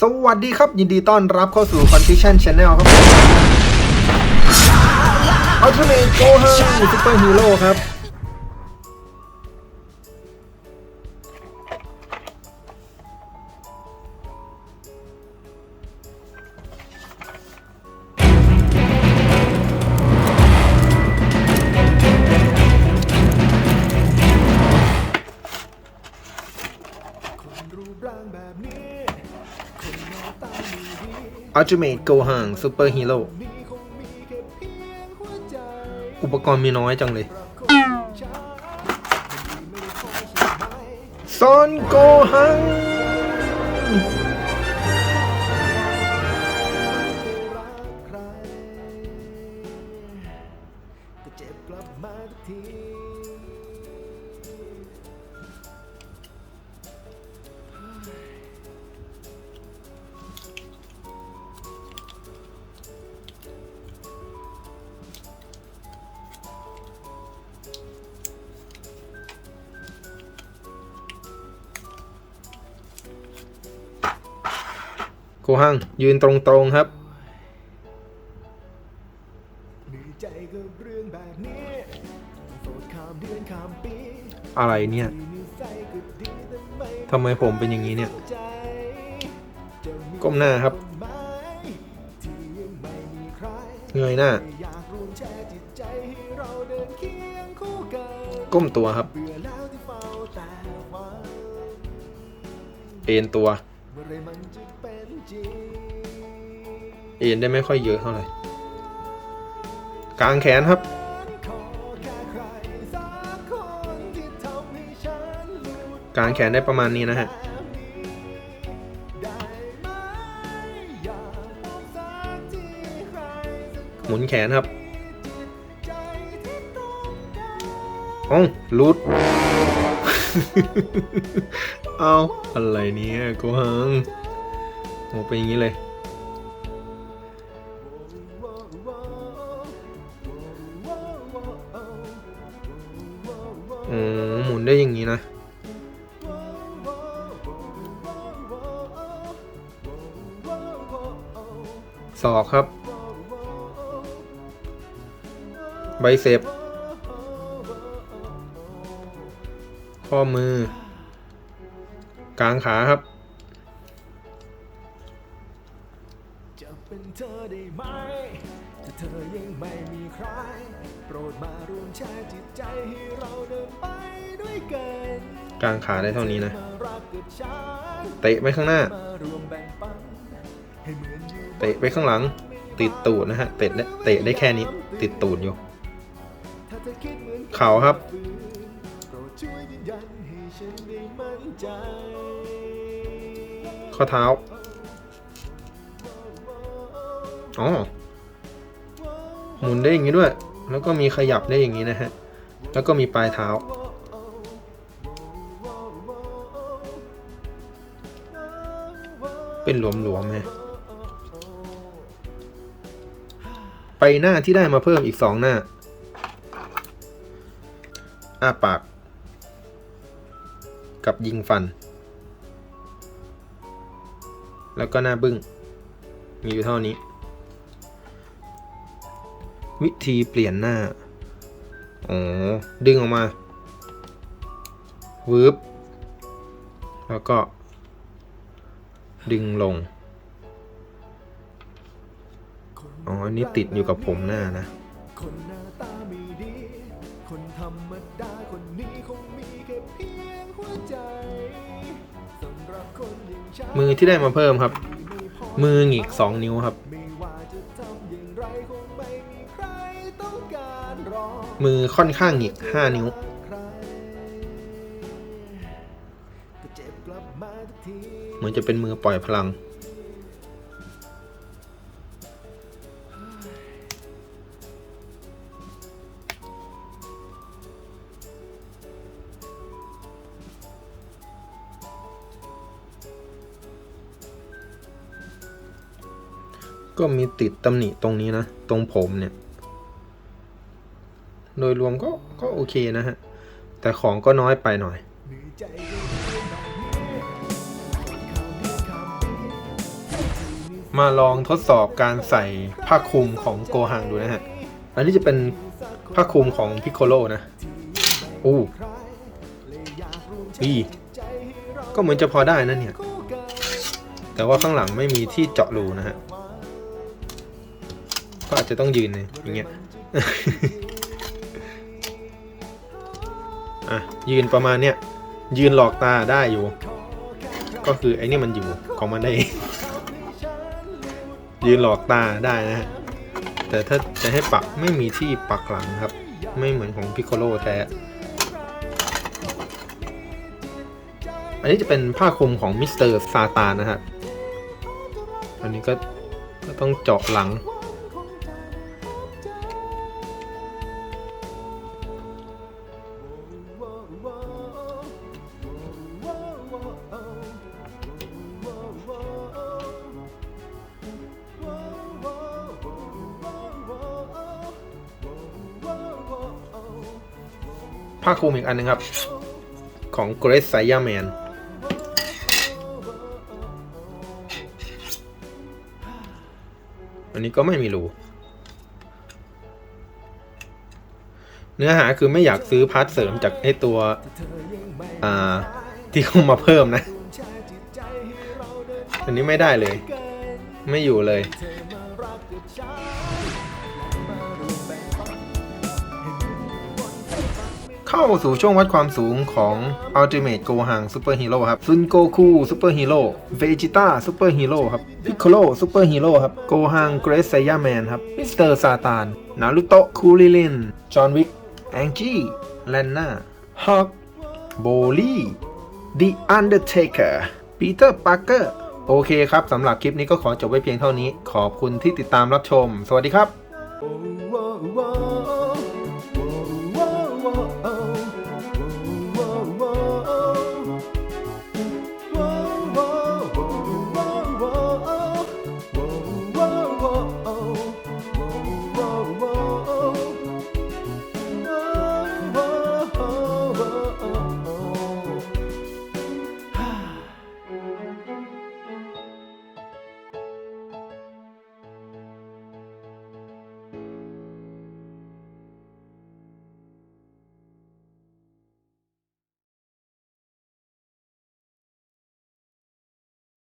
สวัสดีครับ ยินดีต้อนรับเข้าสู่ Confusion Channel ครับ Ultimate Gohan Super Hero ครับ Ultimate Gohan Super Hero อุปกรณ์มีน้อยจังเลยซอนโกฮัง ฮังยืนตรงๆครับอะไรเนี่ยทำไมผมเป็นอย่างนี้เนี่ย ก้มหน้าครับ เงยหน้า ก้มตัวครับ เอ็นตัว เอ็นได้ไม่ค่อยเยอะเท่าไหร่กลางแขนครับ กลางแขนได้ประมาณนี้นะฮะหมุนแขนครับอ๋อรูดเอาอะไรเนี่ยกูฮัง โหเป็นอย่างนี้เลย อืมหมุนได้อย่างนี้นะศอกครับไบเซปข้อมือกลางขาครับ จะเป็นเธอได้ไหม ถ้าเธอยังไม่มีใคร โปรดมารวมแชร์จิตใจให้เราเดินไปด้วยกันกลางขาได้เท่านี้นะมารักกับฉันเตะไปข้างหน้ามารวมแบ่งปันให้เหมือนอยู่เตะไปข้างหลัง ติดตูดนะฮะ เตะได้เตะได้แค่นี้ ติดตูดอยู่ถ้าเธอคิดเหมือนเข่าครับโปรดช่วยยืนยันให้ฉันได้มั่นใจข้อเท้า อ๋อ หมุนได้อย่างนี้ด้วย แล้วก็มีขยับได้อย่างนี้นะฮะ แล้วก็มีปลายเท้า เป็นหลวมๆฮะไปหน้าที่ได้มาเพิ่มอีกสองหน้า อ้าปาก กับยิงฟัน แล้วก็หน้าบึ้ง มีอยู่เท่านี้ วิธีเปลี่ยนหน้า อ๋อ ดึงออกมาวืบแล้วก็ ดึงลง อ๋อ อันนี้ติดอยู่กับผมหน้านะ คนหน้าตาไม่ดี คนธรรมดาคนนี้คงมีแค่เพียงหัวใจสำหรับคนอย่างฉันมือที่ได้มาเพิ่มครับม่พอมือหงิกสองนิ้วครับ มือค่อนข้างหงิกห้านิ้ว เหมือนจะเป็นมือปล่อยพลัง ก็มีติดตำหนิตรงนี้นะ ตรงผมเนี่ย โดยรวมก็ก็โอเคนะฮะ แต่ของก็น้อยไปหน่อยมาลองทดสอบการใส่ผ้าคลุมของโกหังดูนะฮะ อันนี้จะเป็นผ้าคลุมของพิ c โคโลนะอู้อีก็เหมือนจะพอได้นะเนี่ย แต่ว่าข้างหลังไม่มีที่เจาะรูนะฮะ ก็อาจจะต้องยืนเนี่ยอย่างเงี้ย อะยืนประมาณเนี้ยยืนหลอกตาได้อยู่ ก็คือไอ้นี่มันอยู่ของมันได้ยืนหลอกตาได้นะฮะแต่ถ้าจะให้ปักไม่มีที่ปักหลังครับ ไม่เหมือนของพิ c โคโลแท้อันนี้จะเป็นผ้าคลุมของมิสเตอร์ซาตานนะฮะอันนี้ก็ก็ต้องเจาะหลัง ผ้าคลุมอีกอันนึงครับ ของ Grace s a y a Man อันนี้ก็ไม่มีรูเนื้อหาคือไม่อยากซื้อพาร์ทเสริมจากไอตัว อ่า ที่เขามาเพิ่มนะ อันนี้ไม่ได้เลย ไม่อยู่เลย เข้าสู่ช่วงวัดความสูงของ Ultimate Gohan Super Hero ครับซุนโกคูซูเปอร์ฮีโร่เวจิต้าซูเปอร์ฮีโร่ครับพิ c โ o โลซูเปอร์ฮีโร่ครับโกฮังเกรซไซยาแมนครับมิสเตอร์ซาตานนารุโตะคูริลินจอห์นวิกแองจี้แลนนาฮอกโบลี่ The Undertaker ปีเตอร์ปาร์เกอร์โอเคครับสำหรับคลิปนี้ก็ขอจบไว้เพียงเท่านี้ ขอบคุณที่ติดตามรับชม สวัสดีครับ Oh, oh, oh.